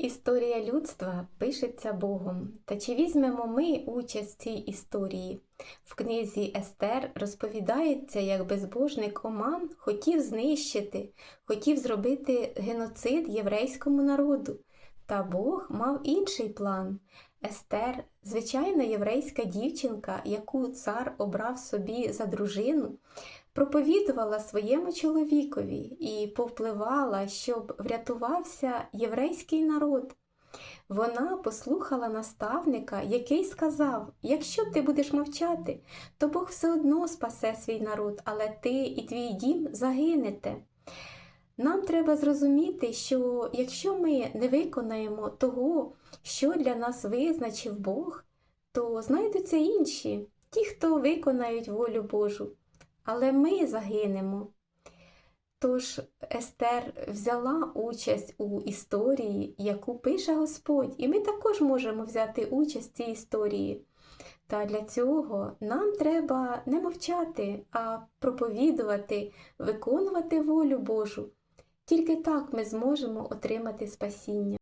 Історія людства пишеться Богом. Та чи візьмемо ми участь в цій історії? В книзі Естер розповідається, як безбожник Оман хотів знищити, хотів зробити геноцид єврейському народу. Та Бог мав інший план. Естер, звичайна єврейська дівчинка, яку цар обрав собі за дружину, проповідувала своєму чоловікові і повпливала, щоб врятувався єврейський народ. Вона послухала наставника, який сказав: якщо ти будеш мовчати, то Бог все одно спасе свій народ, але ти і твій дім загинете. Нам треба зрозуміти, що якщо ми не виконаємо того, що для нас визначив Бог, то знайдуться інші, ті, хто виконають волю Божу. Але ми загинемо. Тож Естер взяла участь у історії, яку пише Господь, і ми також можемо взяти участь в цій історії. Та для цього нам треба не мовчати, а проповідувати, виконувати волю Божу. Тільки так ми зможемо отримати спасіння.